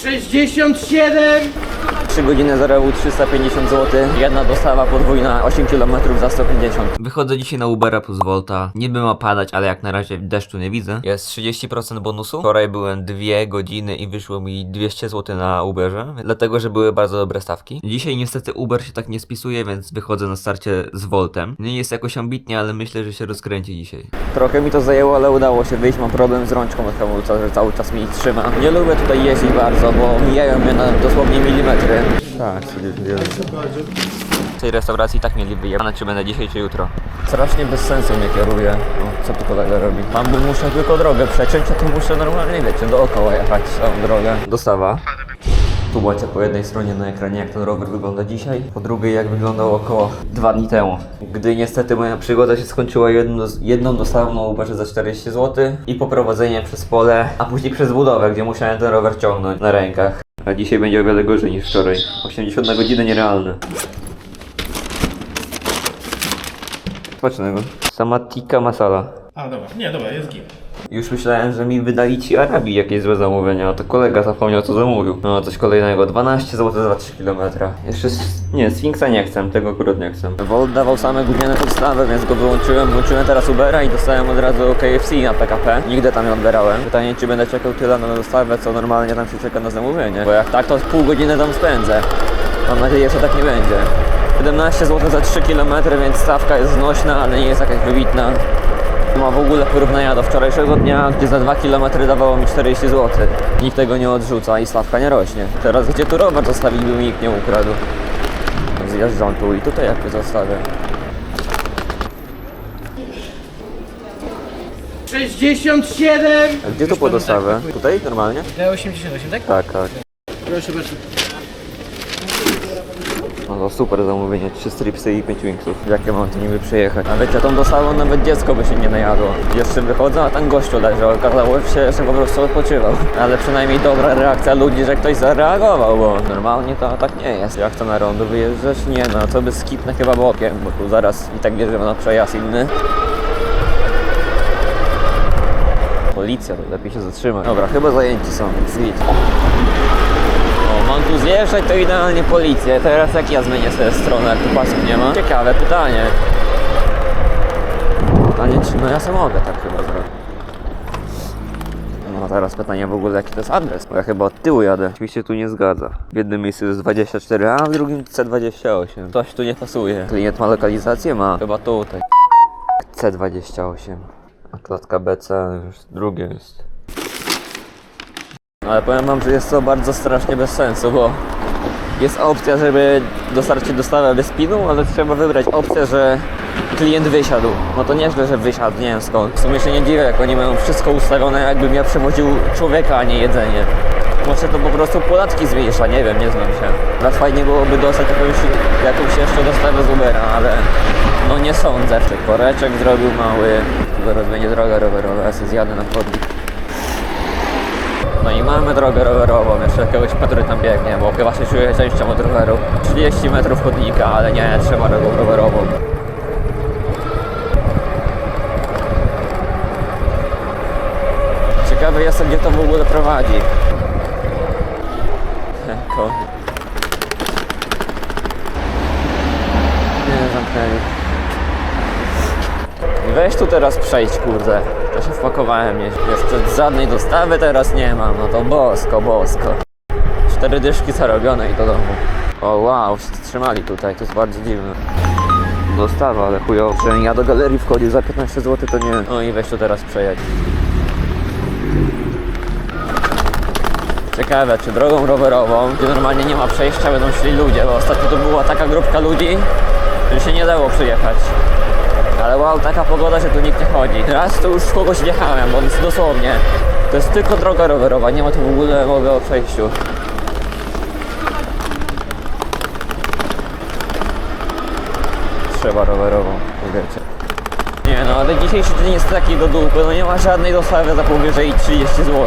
67 3 godziny zarobił 350 zł, jedna dostawa podwójna, 8 km za 150. Wychodzę dzisiaj na Ubera plus Volta. Niby ma padać, ale jak na razie deszczu nie widzę. Jest 30% bonusu. Wczoraj byłem 2 godziny i wyszło mi 200 zł na Uberze, dlatego że były bardzo dobre stawki. Dzisiaj niestety Uber się tak nie spisuje, więc wychodzę na starcie z Voltem. Nie jest jakoś ambitnie, ale myślę, że się rozkręci dzisiaj. Trochę mi to zajęło, ale udało się wyjść. Mam problem z rączką od hamulca, że cały czas mi trzyma. Nie lubię tutaj jeździć bardzo, bo mijają mnie na dosłownie milimetry. Tak, w tej restauracji tak mieli wyjebane, czy będę dzisiaj, czy jutro. Strasznie bez sensu mnie kieruje. O, co tu kolega robi? Tam by muszę tylko drogę przeciąć, a tu muszę normalnie, wiecie, dookoła jechać całą drogę. Dostawa. Tu macie po jednej stronie na ekranie jak ten rower wygląda dzisiaj, po drugiej jak wyglądał około dwa dni temu. Gdy niestety moja przygoda się skończyła jedną, jedną dostawą na Uberze za 40 zł i poprowadzenie przez pole, a później przez budowę, gdzie musiałem ten rower ciągnąć na rękach. A dzisiaj będzie o wiele gorzej niż wczoraj. 80 na godzinę nierealne. Smacznego. Sama tikka masala. A dobra, nie dobra, jest git. Już myślałem, że mi wydali ci Arabii jakieś złe zamówienia, a to kolega zapomniał co zamówił. No coś kolejnego, 12 zł za 3 km. Jeszcze, nie, Sfinksa nie chcę, tego akurat nie chcę. Volt dawał same gówniane podstawy, więc go wyłączyłem, włączyłem teraz Ubera i dostałem od razu KFC na PKP. Nigdy tam nie odbierałem. Pytanie, czy będę czekał tyle na dostawę, co normalnie tam się czeka na zamówienie. Bo jak tak, to pół godziny tam spędzę. Mam nadzieję, że tak nie będzie. 17 zł za 3 km, więc stawka jest znośna, ale nie jest jakaś wybitna. Nie ma w ogóle porównania do wczorajszego dnia, gdzie za 2 km dawało mi 40 zł. Nikt tego nie odrzuca i stawka nie rośnie. Teraz gdzie tu rower zostawić, by mi nikt nie ukradł. Zjeżdżam tu i tutaj jakby zostawię. 67 A gdzie tu po dostawę? Tutaj normalnie? D88, tak? Tak, tak. Proszę bardzo. No to super zamówienie, 3 stripsy i 5 wingsów. Jakie mam tu niby przyjechać? A wiecie, tą dostawą nawet dziecko by się nie najadło. Jeszcze wychodzę, a tam gościu leżał. Okazało się, że po prostu odpoczywał. Ale przynajmniej dobra reakcja ludzi, że ktoś zareagował, bo normalnie to tak nie jest. Jak to na rondo wyjeżdżać? Nie no, to by skipnę chyba bokiem, bo tu zaraz i tak bierzemy na przejazd inny. Policja, to lepiej się zatrzymać. Dobra, chyba zajęci są, więc git. Zjeżdżać, to idealnie policję. Teraz jak ja zmienię sobie stronę, jak tu pasów nie ma? Ciekawe pytanie. Pytanie, czy no ja sam mogę tak chyba zrobić. No teraz pytanie w ogóle jaki to jest adres, bo ja chyba od tyłu jadę. Oczywiście tu nie zgadza. W jednym miejscu jest 24A, a w drugim C28. Coś tu nie pasuje. Klient ma lokalizację? Ma. Chyba tutaj. C28. A klatka BC już drugie jest. Ale powiem wam, że jest to bardzo strasznie bez sensu, bo jest opcja, żeby dostarczyć dostawę bez pinu, ale trzeba wybrać opcję, że klient wysiadł. No to nieźle, że wysiadł, nie wiem skąd. W sumie się nie dziwię, jak oni mają wszystko ustawione, jakbym ja przewoził człowieka, a nie jedzenie. Może to po prostu podatki zmniejsza, nie wiem, nie znam się. Ale fajnie byłoby dostać jakąś, jakąś jeszcze dostawę z Ubera, ale no nie sądzę. Koreczek zrobił mały, zaraz będzie droga rowerowa, ja sobie zjadę na chodnik. No i mamy drogę rowerową, jeszcze jakiegoś który tam biegnie, bo chyba się czuję częścią od roweru. 30 metrów chodnika, ale nie, trzeba drogą rowerową. Ciekawy jestem, gdzie to w ogóle prowadzi. Koń. Nie, zamknęli. I Weź tu teraz przejść, kurde. To się wpakowałem, jeszcze żadnej dostawy teraz nie mam, no to bosko, bosko. Cztery dyszki zarobione i do domu. O wow, się trzymali tutaj, to jest bardzo dziwne. Dostawa, ale chujowo. Że ja do galerii wchodził za 15 zł, to nie. No i weź tu teraz przejedź. Ciekawe, czy drogą rowerową, gdzie normalnie nie ma przejścia, będą szli ludzie, bo ostatnio tu była taka grupka ludzi, że się nie dało przyjechać. Ale wow, taka pogoda, że tu nikt nie chodzi. Raz to już kogoś wjechałem, bo dosłownie. To jest tylko droga rowerowa, nie ma tu w ogóle mowy o przejściu. Trzeba rowerową, wiecie. Nie no, ale dzisiejszy dzień jest taki do dupy, no nie ma żadnej dostawy za powyżej 30 zł.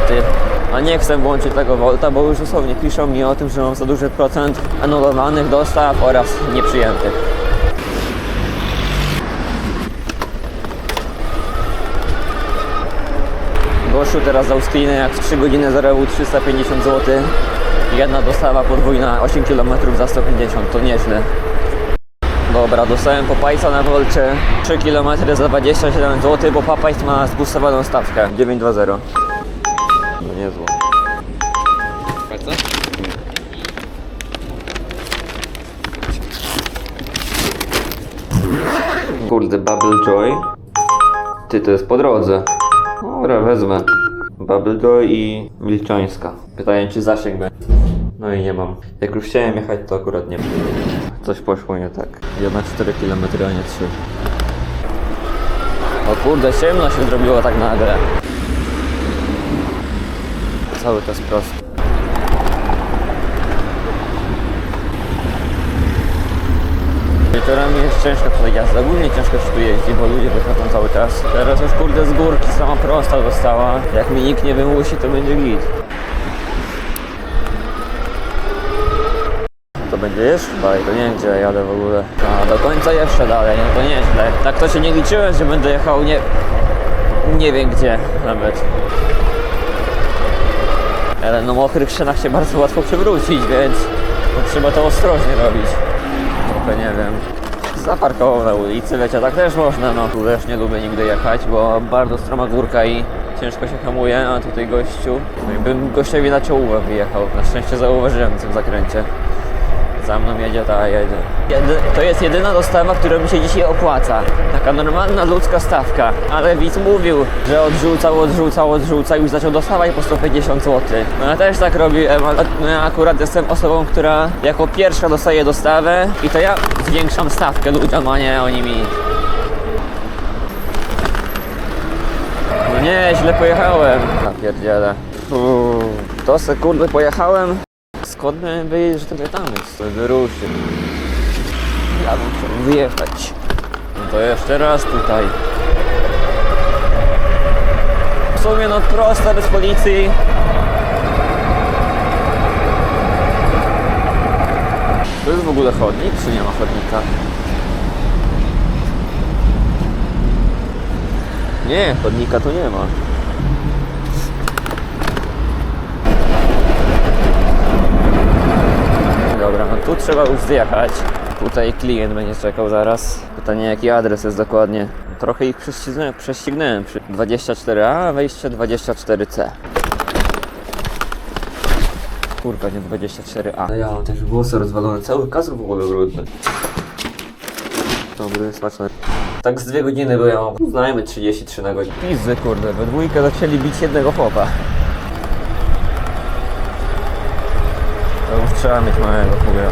A nie chcę włączyć tego Volta, bo już dosłownie piszą mi o tym, że mam za duży procent anulowanych dostaw oraz nieprzyjętych. Gościu teraz dał screeny jak w 3 godziny zarobił 350 zł. Jedna dostawa podwójna 8 km za 150, to nieźle. Dobra, dostałem popajca na Wolcze 3 km za 27 zł, bo papajc ma zbustowaną stawkę 920. No niezło. Kurde, Bubble Joy. Ty, to jest po drodze. Dobra, wezmę. Joy i Milczańska. Pytanie, czy zasięg będzie. No i nie mam. Jak już chciałem jechać, to akurat nie. Coś poszło nie tak. Jednak 4 km, a nie 3. O kurde, ciemno się zrobiło tak nagle. Cały czas prosto. Wieczorami jest ciężko tutaj jazda, ogólnie ciężko się tu jeździ, bo ludzie wychodzą cały czas. Teraz już kurde z górki sama prosta została. Jak mi nikt nie wymusi, to będzie git. To będzie jeszcze dalej, to nie wiem gdzie ja jadę w ogóle. A do końca jeszcze dalej, no to nieźle. Tak to się nie liczyłem, że będę jechał nie... Nie wiem gdzie nawet. Ale na mokrych szynach się bardzo łatwo przewrócić, więc no, trzeba to ostrożnie robić. Trochę nie wiem. Zaparkował na ulicy, wiecie, tak też można, no. Tu też nie lubię nigdy jechać, bo bardzo stroma górka i ciężko się hamuje, a tutaj gościu, no i bym gościowi na czołówę wyjechał. Na szczęście zauważyłem w tym zakręcie. Za mną jedzie, ta jedzie. To jest jedyna dostawa, która mi się dzisiaj opłaca. Taka normalna ludzka stawka. Ale widz mówił, że odrzucał, odrzucał, odrzucał i zaczął dostawać po 150 zł. No ja też tak robiłem, ale no ja akurat jestem osobą, która jako pierwsza dostaje dostawę i to ja zwiększam stawkę ludziom, a nie oni mi. No nie, źle pojechałem. Napierdzielę. Uuu, To se kurde pojechałem. Skąd miałem wiedzieć, że to mnie tam jest? To wyruszy. Ja bym chciał wyjechać. No to jeszcze raz tutaj. W sumie no prosta bez policji. To jest w ogóle chodnik, czy nie ma chodnika? Nie, chodnika tu nie ma. Dobra, no tu trzeba już zjechać. Tutaj klient będzie czekał zaraz. Pytanie jaki adres jest dokładnie. Trochę ich prześcignąłem, prześcignąłem przy 24A, wejście 24C. Kurwa, nie 24A. No ja mam też włosy rozwalone, cały kask w ogóle brudny. Dobry, smaczny. Tak z dwie godziny byłem, znajmy 33 na godzinę. Pizzy kurde, we dwójkę zaczęli bić jednego chłopa. To już trzeba mieć małego chuja.